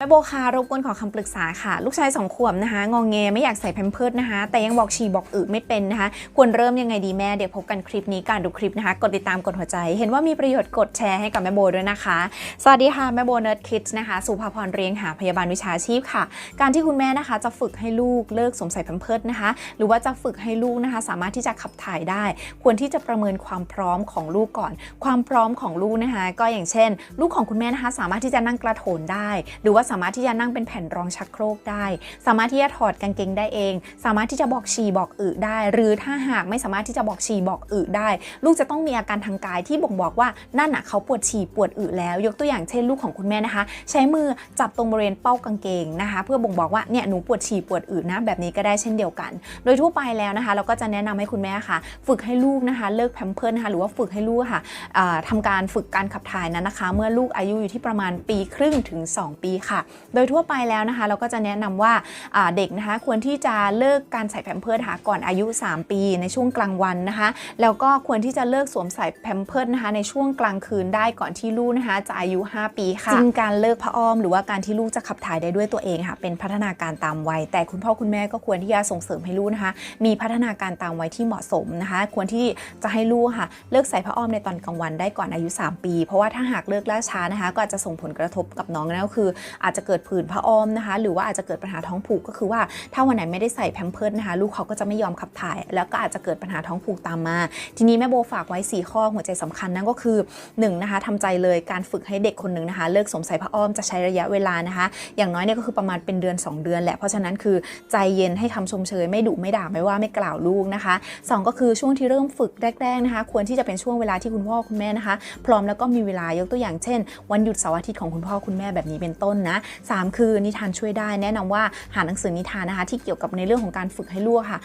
แม่โบคารบกวนขอคำปรึกษาค่ะ ลูกชายสองขวบนะคะงองแงไม่อยากใส่แพมเพิร์ดนะคะ แต่ยังบอกฉี่บอกอึไม่เป็นนะคะ ควรเริ่มยังไงดีแม่เดี๋ยวพบกันคลิปนี้การดูคลิปนะคะ กดติดตามกดหัวใจ เห็นว่ามีประโยชน์กดแชร์ให้กับแม่โบด้วยนะคะ สวัสดีค่ะแม่โบเนิร์ดคิดนะคะสุภาพรเรียงหาพยาบาลวิชาชีพค่ะ การที่คุณแม่นะคะ จะฝึกให้ลูกเลิกสวมใส่แพมเพิร์ดนะคะ หรือว่าจะฝึกให้ลูกนะคะ สามารถที่จะขับถ่ายได้ ควรที่จะประเมินความพร้อมของลูกก่อน ความพร้อมของลูกนะคะ ก็อย่างเช่น ลูกของคุณแม่นะคะ สามารถที่จะนั่งกระโถนได้ หรือว่าสามารถที่จะนั่งเป็นแผ่นรองชักโครกได้ สามารถที่จะถอดกางเกงได้เอง สามารถที่จะบอกฉี่บอกอึได้ หรือถ้าหากไม่สามารถที่จะบอกฉี่บอกอึได้ ลูกจะต้องมีอาการทางกายที่บ่งบอกว่านั่นน่ะเขาปวดฉี่ปวดอึแล้ว ยกตัวอย่างเช่นลูกของคุณแม่นะคะ ใช้มือจับตรงบริเวณเป้ากางเกงนะคะ เพื่อบ่งบอกว่าเนี่ยหนูปวดฉี่ปวดอึนะแบบนี้ก็ได้เช่นเดียวกัน โดยทั่วไปแล้วนะคะ เราก็จะแนะนำให้คุณแม่ค่ะ ฝึกให้ลูกนะคะ เลิกแพมเพิร์นะคะหรือว่าฝึกให้ลูกค่ะอ่าทำการฝึกการขับถ่ายนั้นนะคะ เมื่อลูกอายุอยู่ที่ประมาณปีครึ่งถึง 2 ปีค่ะโดยทั่วไปแล้วนะคะ เราก็จะแนะนำว่าอ่าเด็กนะคะควรที่จะเลิกการใส่แพมเพิร์สค่ะก่อนอายุ 3 ปีในช่วงกลางวันนะคะ แล้วก็ควรที่จะเลิกสวมใส่แพมเพิร์สนะคะในช่วงกลางคืนได้ก่อนที่ลูกนะคะจะอายุ 5 ปีค่ะจริงการเลิกผ้าอ้อมหรือว่าการที่ลูกจะขับถ่ายได้ด้วยตัวเองค่ะ เป็นพัฒนาการตามวัย แต่คุณพ่อคุณแม่ก็ควรที่จะส่งเสริมให้ลูกนะคะ มีพัฒนาการตามวัยที่เหมาะสมนะคะ ควรที่จะให้ลูกค่ะ เลิกใส่ผ้าอ้อมในตอนกลางวันได้ก่อนอายุ 3 ปี เพราะว่าถ้าหากเลิกล่าช้านะคะ ก็อาจจะส่งผลกระทบกับน้องนั่นก็คืออาจจะเกิดผื่นผ้าอ้อมนะคะ หรือว่าอาจจะเกิดปัญหาท้องผูกก็คือว่าถ้าวันไหนไม่ได้ใส่แพมเพิร์ดนะคะ ลูกเขาก็จะไม่ยอมขับถ่าย แล้วก็อาจจะเกิดปัญหาท้องผูกตามมา ทีนี้แม่โบฝากไว้ 4 ข้อหัวใจสำคัญนั่นก็คือ 1. นะคะทำใจเลยการฝึกให้เด็กคนหนึ่งนะคะ เลิกสวมใส่ผ้าอ้อมจะใช้ระยะเวลานะคะ อย่างน้อยเนี่ยก็คือประมาณเป็นเดือน 2 เดือนแหละเพราะฉะนั้นคือใจเย็นให้คำชมเชยไม่ดุไม่ด่าไม่ว่าไม่กล่าวลูกนะคะ 2 ก็คือช่วงที่เริ่มฝึกแรกๆนะคะ ควรที่จะเป็นช่วงเวลาที่คุณพ่อคุณแม่นะคะ พร้อมแล้วก็มีเวลายกตัวอย่างเช่น วันหยุดเสาร์อาทิตย์ของคุณพ่อคุณแม่แบบนี้เป็นต้นนะ3 คือนิทานช่วยได้ แนะนำว่าหาหนังสือนิทานนะคะ ที่เกี่ยวกับในเรื่องของการฝึกให้ลูกค่ะ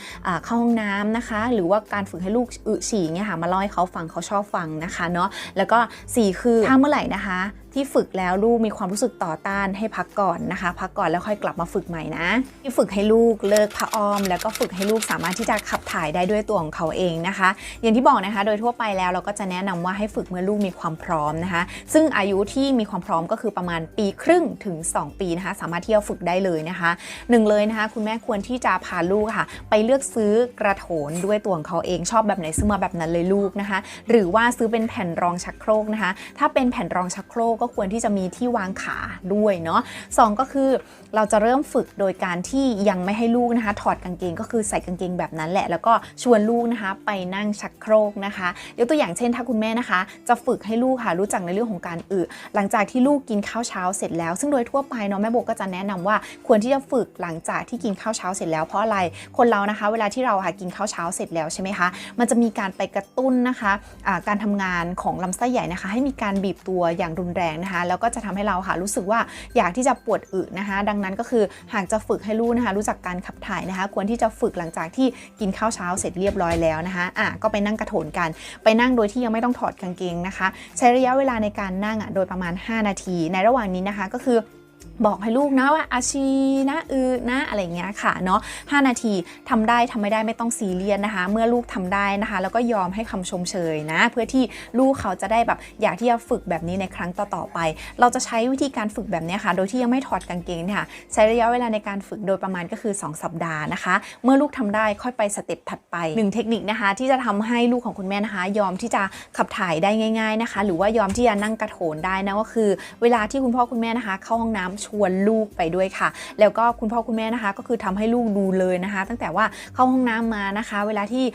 เข้าห้องน้ำนะคะ หรือว่าการฝึกให้ลูกอึฉี่เนี่ยค่ะมาเล่าให้เขาฟังเขาชอบฟังนะคะเนาะแล้วก็ 4 คือถ้าเมื่อไหร่นะคะ ที่ฝึกแล้วลูกมีความรู้สึกต่อต้านให้พักก่อนนะคะ พักก่อนแล้วค่อยกลับมาฝึกใหม่นะที่ฝึกให้ลูกเลิกผ้าอ้อม แล้วก็ฝึกให้ลูกสามารถที่จะขับถ่ายได้ด้วยตัวของเขาเองนะคะ อย่างที่บอกนะคะ โดยทั่วไปแล้วเราก็จะแนะนำว่าให้ฝึกเมื่อลูกมีความพร้อมนะคะ ซึ่งอายุที่มีความพร้อมก็คือประมาณปีครึ่งถึง 2 ปีนะคะ สามารถที่จะฝึกได้เลยนะคะหนึ่งเลยนะคะ คุณแม่ควรที่จะพาลูกค่ะ ไปเลือกซื้อกระโถนด้วยตัวของเขาเองชอบแบบไหนซื้อมาแบบนั้นเลยลูกนะคะ หรือว่าซื้อเป็นแผ่นรองชักโครกนะคะ ถ้าเป็นแผ่นรองชักโครกก็ควรที่จะมีที่วางขาด้วยเนาะสองก็คือเราจะเริ่มฝึกโดยการที่ยังไม่ให้ลูกนะคะ ถอดกางเกงก็คือใส่กางเกงแบบนั้นแหละ แล้วก็ชวนลูกนะคะไปนั่งชักโครกนะคะยกตัวอย่างเช่นถ้าคุณแม่นะคะ จะฝึกให้ลูกค่ะรู้จักในเรื่องของการอึหลังจากที่ลูกกินข้าวเช้าเสร็จแล้ว ซึ่งโดยทั่วไปเนาะแม่โบก็จะแนะนำว่าควรที่จะฝึกหลังจากที่กินข้าวเช้าเสร็จแล้วเพราะอะไรคนเรานะคะ เวลาที่เราค่ะกินข้าวเช้าเสร็จแล้วใช่ไหมคะมันจะมีการไปกระตุ้นนะคะอ่าการทำงานของลำไส้ใหญ่นะคะ ให้มีการบีบตัวอย่างรุนแรงนะคะแล้วก็จะทำให้เราค่ะรู้สึกว่าอยากที่จะปวดอึนะคะ ดังนั้นก็คือหากจะฝึกให้ลูกนะคะ รู้จักการขับถ่ายนะคะ ควรที่จะฝึกหลังจากที่กินข้าวเช้าเสร็จเรียบร้อยแล้วนะคะอะก็ไปนั่งกระโถนกัน ไปนั่งโดยที่ยังไม่ต้องถอดกางเกงนะคะ ใช้ระยะเวลาในการนั่งอะโดยประมาณ 5 นาที ในระหว่างนี้นะคะก็คือ บอกให้ลูกนะว่าอาชีนะอือนะอะไรเงี้ยค่ะเนาะ5นาทีทำได้ทำไม่ได้ไม่ต้องซีเรียสนะคะ เมื่อลูกทำได้นะคะ แล้วก็ยอมให้คำชมเชยนะ เพื่อที่ลูกเขาจะได้แบบอยากที่จะฝึกแบบนี้ในครั้งต่อๆไป เราจะใช้วิธีการฝึกแบบนี้ค่ะ โดยที่ยังไม่ถอดกางเกงเนี่ยค่ะ ใช้ระยะเวลาในการฝึกโดยประมาณก็คือ 2 สัปดาห์นะคะ เมื่อลูกทำได้ค่อยไปสเต็ปถัดไปหนึ่งเทคนิคนะคะ ที่จะทำให้ลูกของคุณแม่นะคะ ยอมที่จะขับถ่ายได้ง่าย ๆนะคะ หรือว่ายอมที่จะนั่งกระโถนได้นะก็คือ เวลาที่คุณพ่อคุณแม่นะคะ เข้าห้องน้ำชวนลูกไปด้วยค่ะ แล้วก็คุณพ่อคุณแม่นะคะ ก็คือทำให้ลูกดูเลยนะคะ ตั้งแต่ว่าเข้าห้องน้ำมานะคะ เวลาที่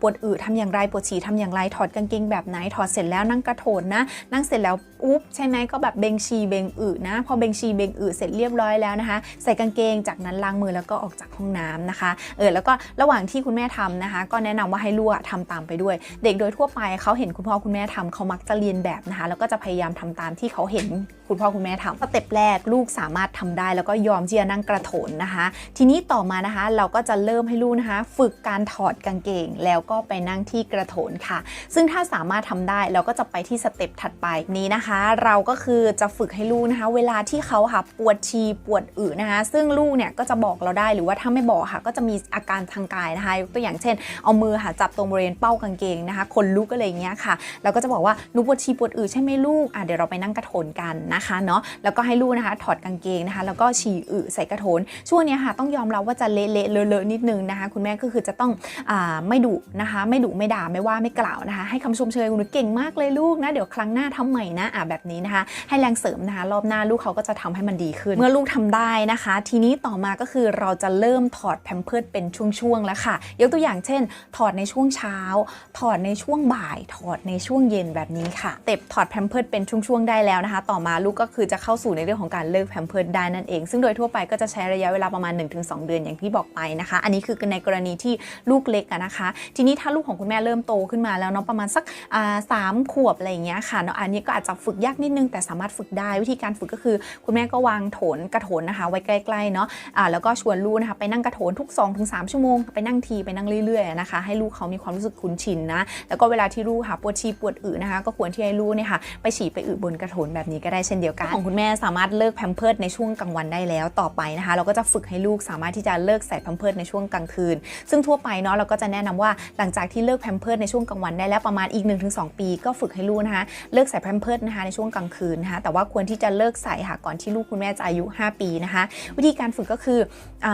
ปวดอืดทำอย่างไรปวดฉี่ทำอย่างไรถอดกางเกงแบบไหนถอดเสร็จแล้วนั่งกระโถนนะนั่งเสร็จแล้วอุ๊บใช่ไหมก็แบบเบงชีเบงอึนะ พอเบงชีเบงอึเสร็จเรียบร้อยแล้วนะคะ ใส่กางเกงจากนั้นล้างมือแล้วก็ออกจากห้องน้ำนะคะเออแล้วก็ระหว่างที่คุณแม่ทำนะคะ ก็แนะนำว่าให้ลูกอะทำตามไปด้วย เด็กโดยทั่วไปเขาเห็นคุณพ่อคุณแม่ทำเขามักจะเรียนแบบนะคะ แล้วก็จะพยายามทำตามที่เขาเห็นคุณพ่อคุณแม่ทำสเต็ปแรกลูกสามารถทำได้ แล้วก็ยอมที่จะนั่งกระโถนนะคะ ทีนี้ต่อมานะคะ เราก็จะเริ่มให้ลูกนะคะ ฝึกการถอดกางเกง แล้วก็ไปนั่งที่กระโถนค่ะ ซึ่งถ้าสามารถทำได้เราก็จะไปที่สเต็ปถัดไปนี้นะคะนะคะ เราก็คือจะฝึกให้ลูกนะคะ เวลาที่เขาค่ะปวดชีปวดอึนะคะ ซึ่งลูกเนี่ยก็จะบอกเราได้หรือว่าถ้าไม่บอกค่ะ ก็จะมีอาการทางกายนะคะยกตัวอย่างเช่น เอามือค่ะจับตรงบริเวณเป้ากางเกงนะคะ คนลุกอะไรอย่างเงี้ยค่ะเราก็จะบอกว่าหนูปวดชีปวดอึใช่ไหมลูกอะเดี๋ยวเราไปนั่งกระโถนกันนะคะเนาะแล้วก็ให้ลูกนะคะ ถอดกางเกงนะคะ แล้วก็ฉี่อึใส่กระโถนช่วงนี้ค่ะต้องยอมรับว่าจะเละๆเลอะนิดนึงนะคะ คุณแม่ก็คือจะต้องอ่าไม่ดุนะคะ ไม่ดุไม่ด่าไม่ว่าไม่กล่าวนะคะ ให้คำชมเชยคุณหนูเก่งมากเลยลูกนะเดี๋ยวครั้งหน้าทำใหม่นะอะแบบนี้นะคะ ให้แรงเสริมนะคะ รอบหน้าลูกเขาก็จะทำให้มันดีขึ้น เมื่อลูกทำได้นะคะ ทีนี้ต่อมาก็คือเราจะเริ่มถอดแพมเพิร์ดเป็นช่วงๆแล้วค่ะ ยกตัวอย่างเช่น ถอดในช่วงเช้า ถอดในช่วงบ่าย ถอดในช่วงเย็นแบบนี้ค่ะ เต็บถอดแพมเพิร์ดเป็นช่วงๆได้แล้วนะคะ ต่อมาลูกก็คือจะเข้าสู่ในเรื่องของการเลิกแพมเพิร์ดได้นั่นเอง ซึ่งโดยทั่วไปก็จะใช้ระยะเวลาประมาณ 1-2 เดือนอย่างที่บอกไปนะคะ อันนี้คือในกรณีที่ลูกเล็กนะคะ ทีนี้ถ้าลูกของคุณแม่เริ่มโตขึ้นมาแล้วเนาะประมาณสักสามขวบอะไรอย่างเงี้ยค่ะเนาะอันนี้ก็อาจจะฝึกยากนิดนึงแต่สามารถฝึกได้ วิธีการฝึกก็คือ คุณแม่ก็วางโถนกระโถนนะคะ ไว้ใกล้ๆเนาะอ่าแล้วก็ชวนลูกนะคะไปนั่งกระโถนทุก 2-3 ชั่วโมงไปนั่งทีไปนั่งเรื่อยๆนะคะให้ลูกเขามีความรู้สึกคุ้นชินนะแล้วก็เวลาที่ลูกค่ะปวดชีปวดอึนะคะ ก็ควรที่ให้ลูกเนี่ยค่ะไปฉี่ไปอึบนกระโถนแบบนี้ก็ได้เช่นเดียวกันของคุณแม่สามารถเลิกแพมเพิร์ดในช่วงกลางวันได้แล้วต่อไปนะคะ เราก็จะฝึกให้ลูกสามารถที่จะเลิกใส่แพมเพิร์ดในช่วงกลางคืน ซึ่งทั่วไปเนาะเราก็จะแนะนำว่าหลังจากที่เลิกแพมเพิร์ดในช่วงกลางวันได้แล้วประมาณอีก 1-2 ปี ก็ฝึกให้ลูกนะคะเลิกใส่แพมเพิร์ดนะคะในช่วงกลางคืนนะคะแต่ว่าควรที่จะเลิกใส่ค่ะก่อนที่ลูกคุณแม่จะอายุ 5 ปีนะคะ วิธีการฝึกก็คืออ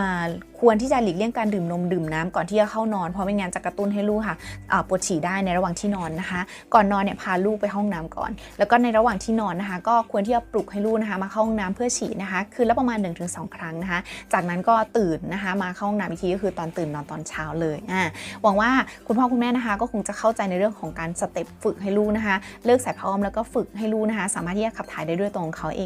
ควรที่จะหลีกเลี่ยงการดื่มนมดื่มน้ำก่อนที่จะเข้านอน เพราะไม่งั้นจะกระตุ้นให้ลูกค่ะปวดฉี่ได้ในระหว่างที่นอนนะคะ ก่อนนอนเนี่ยพาลูกไปห้องน้ำก่อน แล้วก็ในระหว่างที่นอนนะคะ ก็ควรที่จะปลุกให้ลูกนะคะมาเข้าห้องน้ำเพื่อฉี่นะคะคืนละประมาณ 1-2 ครั้งนะคะ จากนั้นก็ตื่นนะคะมาเข้าห้องน้ำอีกทีก็คือตอนตื่นนอนตอนเช้าเลยอ่าหวังว่าคุณพ่อคุณแม่นะคะ ก็คงจะเข้าใจในเรื่องของการสเต็ปฝึกให้ลูกนะคะ เลิกใส่ผ้าอ้อมแล้วก็ฝึกให้ลูกนะคะ สามารถที่จะขับถ่ายได้ด้วยตัวของเขาเอง